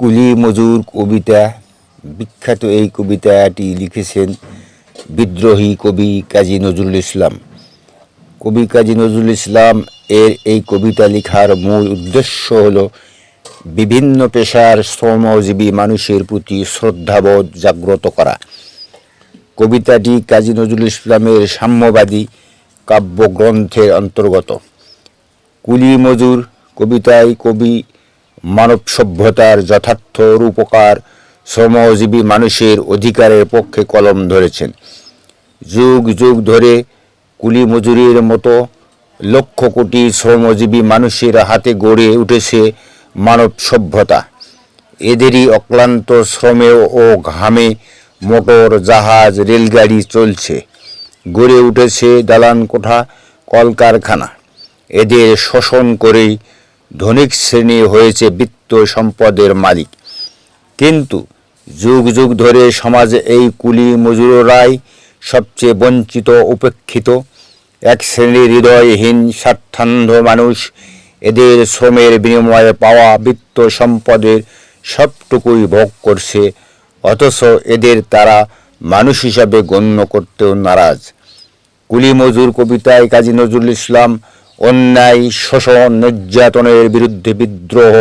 কুলি মজুর কবিতা, বিখ্যাত এই কবিতাটি লিখেছেন বিদ্রোহী কবি কাজী নজরুল ইসলাম। কবি কাজী নজরুল ইসলাম এর এই কবিতা লেখার মূল উদ্দেশ্য হল বিভিন্ন পেশার শ্রমজীবী মানুষের প্রতি শ্রদ্ধাবোধ জাগ্রত করা। কবিতাটি কাজী নজরুল ইসলামের সাম্যবাদী কাব্যগ্রন্থের অন্তর্গত। কুলি মজুর কবিতায় কবি মানব সভ্যতার যথার্থ রূপকার শ্রমজীবী মানুষের অধিকারের পক্ষে কলম ধরেছেন। যুগ যুগ ধরে কুলি মজুরির মতো লক্ষ কোটি শ্রমজীবী মানুষের হাতে গড়ে উঠেছে মানব সভ্যতা এদেরই অক্লান্ত শ্রমে ও ঘামে মোটর, জাহাজ, রেলগাড়ি চলছে। গড়ে উঠেছে দালান কোঠা কলকারখানা। এদের শোষণ করেই ধনিক শ্রেণি হয়েছে বিত্ত সম্পদের মালিক। কিন্তু যুগ যুগ ধরে সমাজে এই কুলি মজুররাই সবচেয়ে বঞ্চিত, উপেক্ষিত। এক শ্রেণির হৃদয়হীন, স্বার্থান্ধ মানুষ এদের শ্রমের বিনিময়ে পাওয়া বিত্ত সম্পদের সবটুকুই ভোগ করছে, অথচ এদের তারা মানুষ হিসাবে গণ্য করতেও নারাজ। কুলি মজুর কবিতায় কাজী নজরুল ইসলাম অন্যায়, শোষণ, নির্যাতনের বিরুদ্ধে বিদ্রোহ,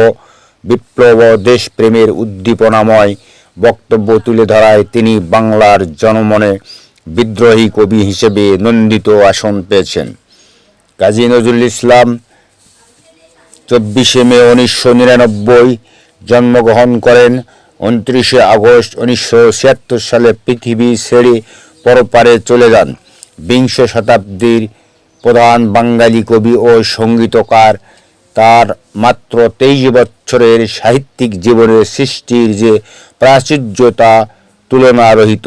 বিপ্লব, দেশপ্রেমের উদ্দীপনাময় বক্তব্য তুলে ধরায় তিনি বাংলার জনমনে বিদ্রোহী কবি হিসেবে নন্দিত আসন পেয়েছেন। কাজী নজরুল ইসলাম চব্বিশে মে উনিশশো নিরানব্বই জন্মগ্রহণ করেন। উনত্রিশে আগস্ট উনিশশো ছিয়াত্তর সালে পৃথিবী ছেড়ে পরপারে চলে যান। বিংশ শতাব্দীর প্রধান বাঙালি কবি ও সঙ্গীতকার, তার মাত্র তেইশ বছরের সাহিত্যিক জীবনের সৃষ্টির যে প্রাচুর্যতা তুলনারহিত,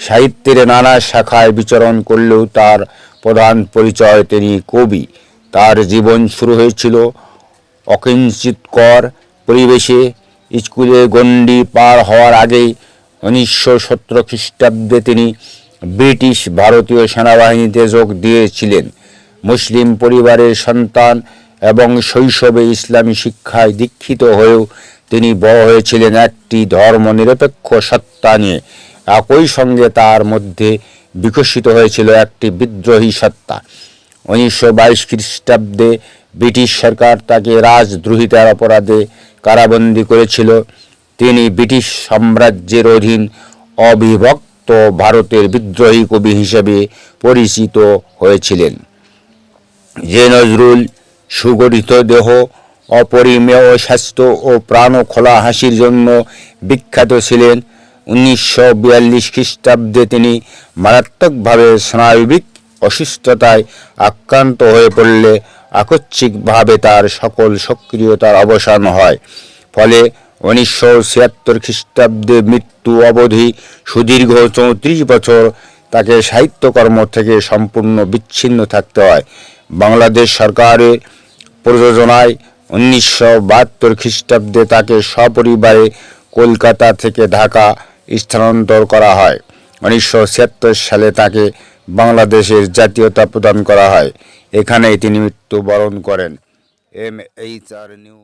সাহিত্যের নানা শাখায় বিচরণ করলেও তার প্রধান পরিচয় তিনি কবি। তার জীবন শুরু হয়েছিল অকিঞ্চিতকর পরিবেশে। স্কুলে গণ্ডি পার হওয়ার আগেই উনিশশো সতেরো খ্রিস্টাব্দে তিনি ব্রিটিশ ভারতীয় সেনাবাহিনীতে যোগ দিয়েছিলেন। মুসলিম পরিবারের সন্তান এবং শৈশবে ইসলামী শিক্ষায় দীক্ষিত হয়েও তিনি বড় হয়েছিলেন একটি ধর্মনিরপেক্ষ সত্তা নিয়ে। একই সঙ্গে তার মধ্যে বিকশিত হয়েছিল একটি বিদ্রোহী সত্তা। উনিশশো বাইশ খ্রিস্টাব্দে ব্রিটিশ সরকার তাকে রাজদ্রোহিতার অপরাধে কারাবন্দী করেছিল। তিনি ব্রিটিশ সাম্রাজ্যের অধীন অবিভক্ত ভারতের বিদ্রোহী কবি হিসেবে পরিচিত হয়েছিলেন। যে নজরুল সুগঠিত দেহ, অপরিমেয় স্বাস্থ্য ও প্রাণ খোলা হাসির জন্য বিখ্যাত ছিলেন। উনিশশো বিয়াল্লিশ খ্রিস্টাব্দে তিনি মারাত্মকভাবে স্নায়বিক অসুস্থতায় আক্রান্ত হয়ে পড়লে আকস্মিকভাবে তার সকল সক্রিয়তার অবসান হয়। ফলে উনিশশো ছিয়াত্তর খ্রিস্টাব্দে মৃত্যু অবধি সুদীর্ঘ চৌত্রিশ বছর তাকে সাহিত্যকর্ম থেকে সম্পূর্ণ বিচ্ছিন্ন থাকতে হয়। বাংলাদেশ সরকারের প্রযোজনায় উনিশশো বাহাত্তর খ্রিস্টাব্দে তাকে সপরিবারে কলকাতা থেকে ঢাকা স্থানান্তর করা হয়। উনিশশো ছিয়াত্তর সালে তাকে বাংলাদেশের জাতীয়তা প্রদান করা হয়। এখানেই তিনি মৃত্যুবরণ করেন। M H R new